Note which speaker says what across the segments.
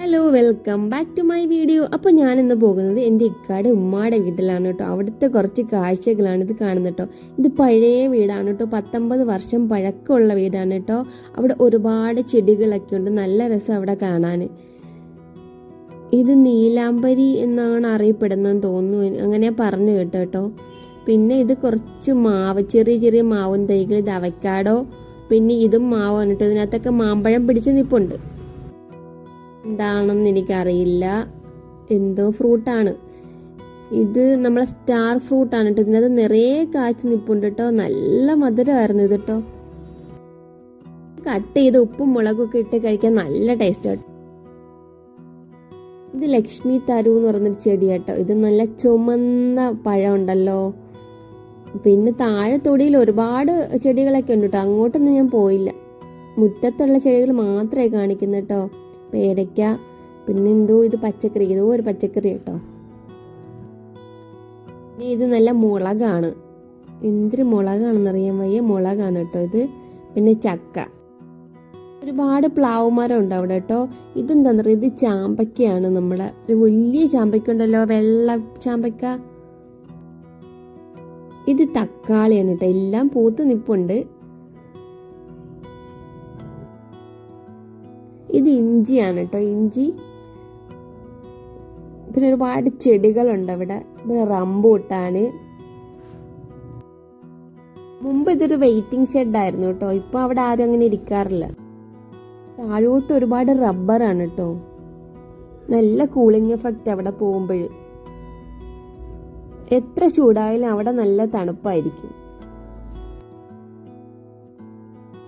Speaker 1: Hello welcome back to my video അപ്പോൾ ഞാൻ ഇന്ന് പോകുന്നത് എന്റെ ഇക്കാടെ ഉമ്മാടെ വീട്ടിലാണ് കേട്ടോ. അവിടുത്തെ കുറച്ച് കാഴ്ചകളാണ് ഇത് കാണുന്നത് കേട്ടോ. ഇത് പഴയ വീടാണ് കേട്ടോ. പത്തൊമ്പത് വർഷം പഴക്കമുള്ള വീടാണ് കേട്ടോ. അവിടെ ഒരുപാട് ചെടികളൊക്കെ ഉണ്ട്. നല്ല രസം അവിടെ കാണാൻ ഇത് നീലാംബരി എന്നാണ് അറിയപ്പെടുന്നതെന്ന് തോന്നുന്നു. അങ്ങനെ പറഞ്ഞു കേട്ടോ കേട്ടോ. പിന്നെ ഇത് കുറച്ച് മാവ് ചെറിയ ചെറിയ മാവും തൈകൾ ഇത് അവക്കാടോ. പിന്നെ ഇതും മാവാണ് കേട്ടോ. ഇതിനകത്തൊക്കെ മാമ്പഴം പിടിച്ച് നിപ്പുണ്ട്. എന്താണെന്ന് എനിക്കറിയില്ല. എന്തോ ഫ്രൂട്ടാണ്. ഇത് നമ്മളെ സ്റ്റാർ ഫ്രൂട്ടാണ് കേട്ടോ. ഇതിനകത്ത് നിറയെ കാച്ചു നിപ്പുണ്ട് കേട്ടോ. നല്ല മധുരമായിരുന്നു ഇത് കേട്ടോ. കട്ട് ചെയ്ത് ഉപ്പും മുളകും ഒക്കെ ഇട്ട് കഴിക്കാൻ നല്ല ടേസ്റ്റ് ഇത് ലക്ഷ്മി തരു എന്ന് പറഞ്ഞൊരു ചെടി കേട്ടോ. ഇത് നല്ല ചുമന്ന പഴം ഉണ്ടല്ലോ. പിന്നെ താഴെ തൊടിയിൽ ഒരുപാട് ചെടികളൊക്കെ ഉണ്ട് കേട്ടോ. അങ്ങോട്ടൊന്നും ഞാൻ പോയില്ല. മുറ്റത്തുള്ള ചെടികൾ മാത്രമേ കാണിക്കുന്നു കേട്ടോ. പേരയ്ക്ക പിന്നെ എന്തോ ഇത് പച്ചക്കറി ഏതോ ഒരു പച്ചക്കറി കേട്ടോ. പിന്നെ ഇത് നല്ല മുളകാണ്. എന്തൊരു മുളകാണെന്നറിയാൻ വയ്യ. മുളകാണ് കേട്ടോ ഇത്. പിന്നെ ചക്ക. ഒരുപാട് പ്ലാവ് മരം ഉണ്ട് അവിടെ കേട്ടോ. ഇതെന്താണെന്ന് പറയുക ഇത് ചാമ്പയ്ക്കയാണ് നമ്മളെ. ഒരു വലിയ ചാമ്പയ്ക്ക ഉണ്ടല്ലോ വെള്ള ചാമ്പയ്ക്ക. ഇത് തക്കാളിയാണ് കേട്ടോ. എല്ലാം പൂത്ത് നിപ്പുണ്ട്. ഇത് ഇഞ്ചിയാണ് കേട്ടോ ഇഞ്ചി. പിന്നെ ഒരുപാട് ചെടികളുണ്ട് അവിടെ. പിന്നെ റംബൂട്ടാന്. മുമ്പ് ഇതൊരു വെയിറ്റിംഗ് ഷെഡായിരുന്നു കേട്ടോ ഇപ്പൊ അവിടെ ആരും അങ്ങനെ ഇരിക്കാറില്ല. താഴോട്ട് ഒരുപാട് റബ്ബറാണ് കേട്ടോ നല്ല കൂളിംഗ് എഫക്റ്റ് അവിടെ പോകുമ്പോൾ എത്ര ചൂടായാലും അവിടെ നല്ല തണുപ്പായിരിക്കും.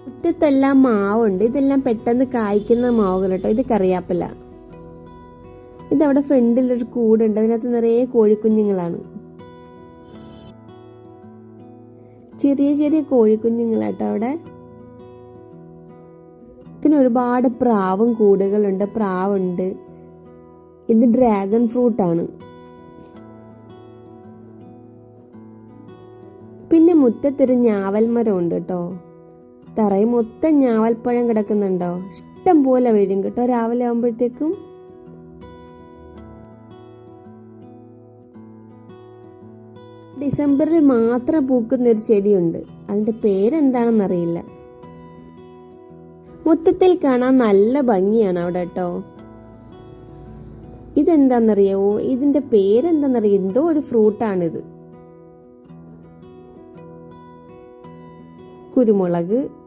Speaker 1: മുറ്റത്തെല്ലാം മാവുണ്ട്. ഇതെല്ലാം പെട്ടെന്ന് കായ്ക്കുന്ന മാവുകൾ കേട്ടോ. ഇത് കറിയാപ്പില. ഇതവിടെ ഫ്രണ്ടിൽ ഒരു കൂടുണ്ട്. അതിനകത്ത് നിറയെ കോഴിക്കുഞ്ഞുങ്ങളാണ്. ചെറിയ ചെറിയ കോഴിക്കുഞ്ഞുങ്ങളാട്ടോ അവിടെ. പിന്നെ ഒരുപാട് പ്രാവും കൂടുകളുണ്ട്. പ്രാവുണ്ട്. ഇത് ഡ്രാഗൺ ഫ്രൂട്ട് ആണ് പിന്നെ മുറ്റത്തൊരു ഞാവൽ മരം ഉണ്ട് കേട്ടോ. തറയിൽ മൊത്തം ഞാവൽപ്പഴം കിടക്കുന്നുണ്ടോ? ഇഷ്ടം പോലെ വീഴും കേട്ടോ. രാവിലെ ആകുമ്പോഴത്തേക്കും ഡിസംബറിൽ മാത്രം പൂക്കുന്ന ഒരു ചെടിയുണ്ട്. അതിന്റെ പേരെന്താണെന്നറിയില്ല മൊത്തത്തിൽ കാണാൻ നല്ല ഭംഗിയാണ് അവിടെ കേട്ടോ. ഇതെന്താണെന്നറിയാവോ ഇതിന്റെ പേരെന്താണെന്നറിയോ എന്തോ ഒരു ഫ്രൂട്ടാണിത്. കുരുമുളക്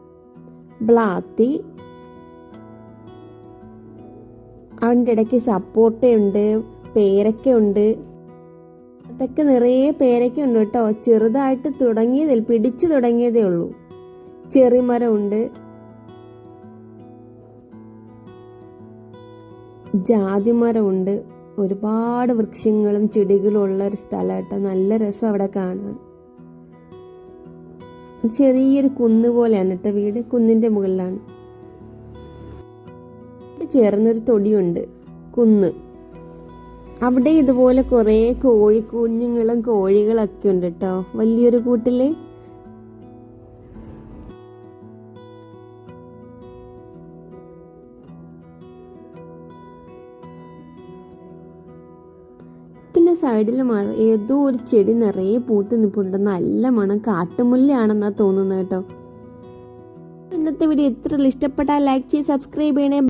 Speaker 1: ബ്ലാത്തി. അതിന്റെ ഇടയ്ക്ക് സപ്പോർട്ടയുണ്ട് പേരക്കയുണ്ട്. അതൊക്കെ നിറയെ പേരക്ക ഉണ്ട് കേട്ടോ. ചെറുതായിട്ട് തുടങ്ങിയതിൽ പിടിച്ചു തുടങ്ങിയതേ ഉള്ളൂ. ചെറിമരമുണ്ട്. ജാതിമരമുണ്ട്. ഒരുപാട് വൃക്ഷങ്ങളും ചെടികളും ഉള്ള ഒരു സ്ഥലം കേട്ടോ. നല്ല രസം അവിടെ കാണാൻ. ചെറിയൊരു കുന്ന് പോലെയാണ് കേട്ടോ വീട്. കുന്നിന്റെ മുകളിലാണ്. ചേർന്നൊരു തൊടിയുണ്ട്. കുന്ന്. അവിടെ ഇതുപോലെ കുറേ കോഴിക്കുഞ്ഞുങ്ങളും കോഴികളൊക്കെ ഉണ്ട് കേട്ടോ. വലിയൊരു കൂട്ടിൽ. പിന്നെ സൈഡിൽ ഏതോ ഒരു ചെടി നിറയെ പൂത്ത് നിൽപ്പുണ്ട് നല്ല മണം കാട്ടുമുല്ലയാണെന്നാ തോന്നുന്നത് കേട്ടോ. ഇന്നത്തെ വീഡിയോ എത്ര ഇഷ്ടപ്പെട്ടാൽ ലൈക്ക് ചെയ്ത് സബ്സ്ക്രൈബ് ചെയ്യണേ.